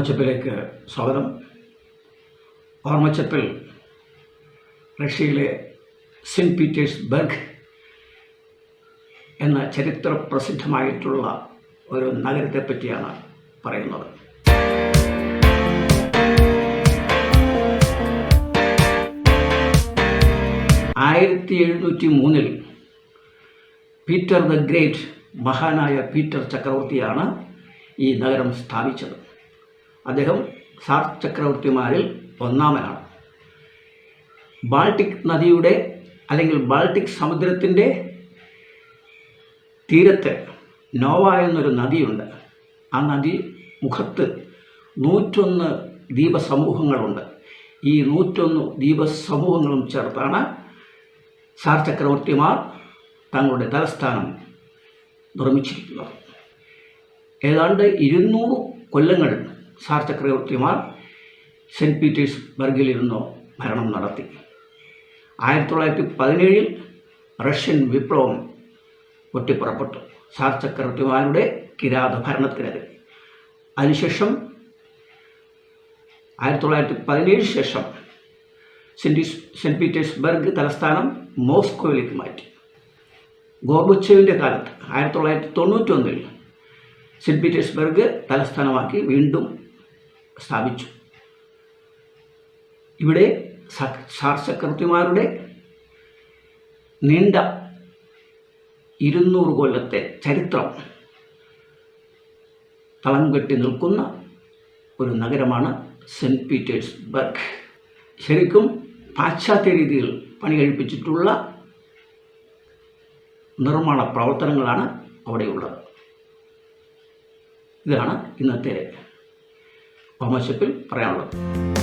ഓർമ്മച്ചപ്പിലേക്ക് സ്വാഗതം. ഓർമ്മച്ചപ്പിൽ റഷ്യയിലെ saint Petersburg എന്ന ചരിത്ര പ്രസിദ്ധമായിട്ടുള്ള ഒരു നഗരത്തെ പറ്റിയാണ് പറയുന്നത്. ആയിരത്തി എഴുന്നൂറ്റി മൂന്നിൽ പീറ്റർ ദ ഗ്രേറ്റ് മഹാനായ പീറ്റർ ചക്രവർത്തിയാണ് ഈ നഗരം സ്ഥാപിച്ചത്. അദ്ദേഹം സാർ ചക്രവർത്തിമാരിൽ ഒന്നാമനാണ്. ബാൾട്ടിക് നദിയുടെ അല്ലെങ്കിൽ ബാൾട്ടിക് സമുദ്രത്തിന്റെ തീരത്ത് നോവ എന്നൊരു നദിയുണ്ട്. ആ നദി മുഖത്ത് നൂറ്റൊന്ന് ദ്വീപസമൂഹങ്ങളുണ്ട് ഈ നൂറ്റൊന്ന് ദ്വീപസമൂഹങ്ങളും ചേർത്താണ് സാർ ചക്രവർത്തിമാർ തങ്ങളുടെ തലസ്ഥാനം നിർമ്മിച്ചിരിക്കുന്നത്. ഏതാണ്ട് ഇരുന്നൂറ് കൊല്ലങ്ങൾ സാർ ചക്രവർത്തിമാർ സെന്റ് പീറ്റേഴ്സ് ബർഗിലിരുന്ന് ഭരണം നടത്തി. ആയിരത്തി തൊള്ളായിരത്തി പതിനേഴിൽ റഷ്യൻ വിപ്ലവം ഒറ്റപ്പുറപ്പെട്ടു. സാർ ചക്രവർത്തിമാരുടെ കിരാത ഭരണത്തിനെതിരെ. അതിനുശേഷം ആയിരത്തി തൊള്ളായിരത്തി പതിനേഴ് ശേഷം സെന്റ് സെന്റ് പീറ്റേഴ്സ്ബർഗ് തലസ്ഥാനം മോസ്കോയിലേക്ക് മാറ്റി. ഗോർബച്ചേവിന്റെ കാലത്ത് ആയിരത്തി തൊള്ളായിരത്തി തൊണ്ണൂറ്റൊന്നിൽ സെന്റ് പീറ്റേഴ്സ്ബർഗ് തലസ്ഥാനമാക്കി വീണ്ടും സ്ഥാപിച്ചു. ഇവിടെ സാർ ചക്രവർത്തിമാരുടെ നീണ്ട ഇരുന്നൂറ് കൊല്ലത്തെ ചരിത്രം തളം കെട്ടി നിൽക്കുന്ന ഒരു നഗരമാണ് സെന്റ് പീറ്റേഴ്സ്ബർഗ്. ശരിക്കും പാശ്ചാത്യ രീതിയിൽ പണി കഴിപ്പിച്ചിട്ടുള്ള നിർമ്മാണ പ്രവർത്തനങ്ങളാണ് അവിടെയുള്ളത്. ഇതാണ് ഇന്നത്തെ ഓമശപ്പിൽ പറയാനുള്ളത്